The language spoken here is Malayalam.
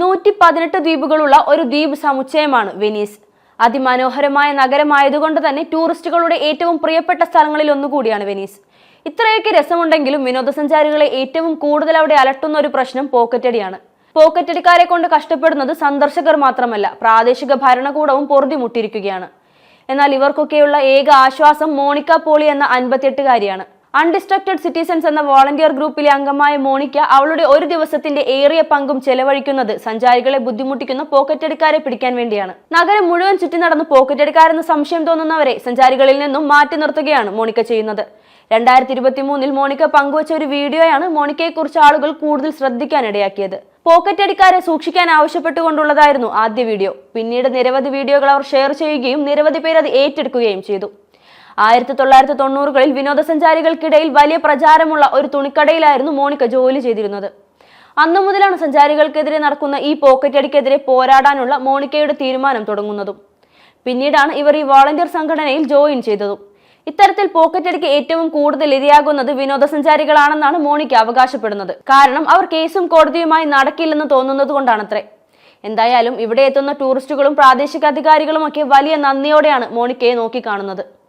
നൂറ്റി പതിനെട്ട് ദ്വീപുകളുള്ള ഒരു ദ്വീപ് സമുച്ചയമാണ് വെനീസ്. അതിമനോഹരമായ നഗരമായതുകൊണ്ട് തന്നെ ടൂറിസ്റ്റുകളുടെ ഏറ്റവും പ്രിയപ്പെട്ട സ്ഥലങ്ങളിൽ ഒന്നുകൂടിയാണ് വെനീസ്. ഇത്രയൊക്കെ രസമുണ്ടെങ്കിലും വിനോദസഞ്ചാരികളെ ഏറ്റവും കൂടുതൽ അവിടെ അലട്ടുന്ന ഒരു പ്രശ്നം പോക്കറ്റടിയാണ്. പോക്കറ്റടിക്കാരെ കൊണ്ട് കഷ്ടപ്പെടുന്നത് സന്ദർശകർ മാത്രമല്ല പ്രാദേശിക ഭരണകൂടവും പൊറുതിമുട്ടിയിരിക്കുകയാണ്. എന്നാൽ ഇവർക്കൊക്കെയുള്ള ഏക ആശ്വാസം മോണിക്ക പോളി എന്ന അൻപത്തിയെട്ടുകാരിയാണ്. അൺഡിസ്ട്രക്റ്റഡ് സിറ്റിസൺസ് എന്ന വോളണ്ടിയർ ഗ്രൂപ്പിലെ അംഗമായ മോണിക്ക അവളുടെ ഒരു ദിവസത്തിന്റെ ഏറിയ പങ്കും ചെലവഴിക്കുന്നത് സഞ്ചാരികളെ ബുദ്ധിമുട്ടിക്കുന്ന പോക്കറ്റടിക്കാരെ പിടിക്കാൻ വേണ്ടിയാണ്. നഗരം മുഴുവൻ ചുറ്റി നടന്ന് പോക്കറ്റടിക്കാരെന്ന് സംശയം തോന്നുന്നവരെ സഞ്ചാരികളിൽ നിന്നും മാറ്റി നിർത്തുകയാണ് മോണിക്ക ചെയ്യുന്നത്. രണ്ടായിരത്തി ഇരുപത്തി മൂന്നിൽ മോണിക്ക പങ്കുവച്ച ഒരു വീഡിയോയാണ് മോണിക്കയെക്കുറിച്ച് ആളുകൾ കൂടുതൽ ശ്രദ്ധിക്കാനിടയാക്കിയത് പോക്കറ്റ് അടിക്കാരെ സൂക്ഷിക്കാൻ ആവശ്യപ്പെട്ടുകൊണ്ടുള്ളതായിരുന്നു ആദ്യ വീഡിയോ. പിന്നീട് നിരവധി വീഡിയോകൾ അവർ ഷെയർ ചെയ്യുകയും നിരവധി പേർ അത് ഏറ്റെടുക്കുകയും ചെയ്തു. ആയിരത്തി തൊള്ളായിരത്തി തൊണ്ണൂറുകളിൽ വിനോദസഞ്ചാരികൾക്കിടയിൽ വലിയ പ്രചാരമുള്ള ഒരു തുണിക്കടയിലായിരുന്നു മോണിക്ക ജോലി ചെയ്തിരുന്നത്. അന്നു മുതലാണ് സഞ്ചാരികൾക്കെതിരെ നടക്കുന്ന ഈ പോക്കറ്റടിക്കെതിരെ പോരാടാനുള്ള മോണിക്കയുടെ തീരുമാനം തുടങ്ങുന്നതും. പിന്നീടാണ് ഇവർ ഈ വോളണ്ടിയർ സംഘടനയിൽ ജോയിൻ ചെയ്തതും. ഇത്തരത്തിൽ പോക്കറ്റടിക്ക് ഏറ്റവും കൂടുതൽ ഇരയാകുന്നത് വിനോദസഞ്ചാരികളാണെന്നാണ് മോണിക്ക അവകാശപ്പെടുന്നത്. കാരണം അവർ കേസും കോടതിയുമായി നടക്കില്ലെന്ന് തോന്നുന്നത് കൊണ്ടാണത്രേ. എന്തായാലും ഇവിടെ എത്തുന്ന ടൂറിസ്റ്റുകളും പ്രാദേശിക അധികാരികളുമൊക്കെ വലിയ നന്ദിയോടെയാണ് മോണിക്കയെ നോക്കിക്കാണുന്നത്.